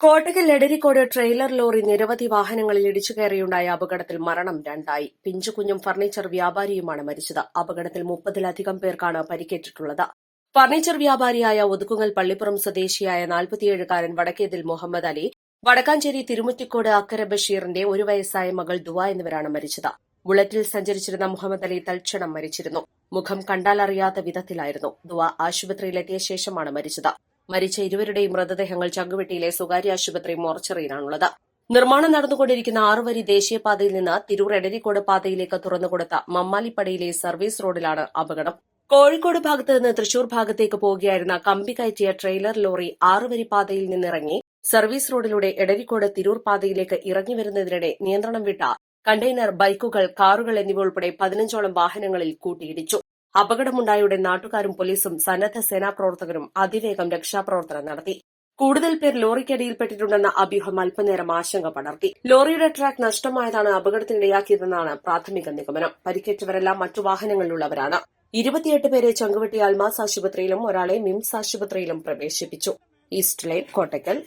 Kottakkal Edarikode trailer lorry നിരവധി വാഹനങ്ങളിൽ ഇടിച്ചു കയറിയുണ്ടായ അപകടത്തിൽ മരണം രണ്ടായി. പിഞ്ചുകുഞ്ഞും ഫർണിച്ചർ വ്യാപാരിയുമാണ് മരിച്ചത്. അപകടത്തിൽ മുപ്പതിലധികം പേർക്കാണ് പരിക്കേറ്റിട്ടുള്ളത്. ഫർണിച്ചർ വ്യാപാരിയായ ഒതുക്കുങ്ങൽ പള്ളിപ്പുറം സ്വദേശിയായ നാൽപ്പത്തിയേഴുകാരൻ വടക്കേതിൽ മുഹമ്മദ് അലി വടക്കാഞ്ചേരി തിരുമുറ്റിക്കോട് അക്കര ബഷീറിന്റെ ഒരു വയസ്സായ മകൾ ദുവ എന്നിവരാണ് മരിച്ചത്. ബുള്ളറ്റിൽ സഞ്ചരിച്ചിരുന്ന മുഹമ്മദ് അലി തൽക്ഷണം മരിച്ചിരുന്നു. മുഖം കണ്ടാലറിയാത്ത വിധത്തിലായിരുന്നു. ദുവ ആശുപത്രിയിലെത്തിയ ശേഷമാണ് മരിച്ചത്. മരിച്ച ഇരുവരുടെയും മൃതദേഹങ്ങൾ ചങ്കുവെട്ടിയിലെ സ്വകാര്യ ആശുപത്രി മോർച്ചറിയിലാണുള്ളത്. നിർമ്മാണം നടന്നുകൊണ്ടിരിക്കുന്ന ആറുവരി ദേശീയപാതയിൽ നിന്ന് തിരൂർ എടരിക്കോട് പാതയിലേക്ക് തുറന്നുകൊടുത്ത മമ്മാലിപ്പടിയിലെ സർവീസ് റോഡിലാണ് അപകടം. കോഴിക്കോട് ഭാഗത്ത് നിന്ന് തൃശൂർ ഭാഗത്തേക്ക് പോവുകയായിരുന്ന കമ്പി കയറ്റിയ ട്രെയിലർ ലോറി ആറുവരി പാതയിൽ നിന്നിറങ്ങി സർവീസ് റോഡിലൂടെ എടരിക്കോട് തിരൂർ പാതയിലേക്ക് ഇറങ്ങി വരുന്നതിനിടെ നിയന്ത്രണം വിട്ട കണ്ടെയ്നർ ബൈക്കുകൾ കാറുകൾ എന്നിവ ഉൾപ്പെടെ പതിനഞ്ചോളം വാഹനങ്ങളിൽ കൂട്ടിയിടിച്ചു. അപകടമുണ്ടായയുടൻ നാട്ടുകാരും പോലീസും സന്നദ്ധ സേനാ പ്രവർത്തകരും അതിവേഗം രക്ഷാപ്രവർത്തനം നടത്തി. കൂടുതൽ പേർ ലോറിക്കടിയിൽപ്പെട്ടിട്ടുണ്ടെന്ന അഭ്യൂഹം അല്പനേരം ആശങ്ക പടർത്തി. ലോറിയുടെ ട്രാക്ക് നഷ്ടമായതാണ് അപകടത്തിനിടയാക്കിയതെന്നാണ് പ്രാഥമിക നിഗമനം. പരിക്കേറ്റവരെല്ലാം മറ്റു വാഹനങ്ങളിലുള്ളവരാണ്. ഇരുപത്തിയെട്ട് പേരെ ചങ്കുവെട്ടി അൽമാസ് ആശുപത്രിയിലും ഒരാളെ മിംസ് ആശുപത്രിയിലും പ്രവേശിപ്പിച്ചു. East line Kottakkal.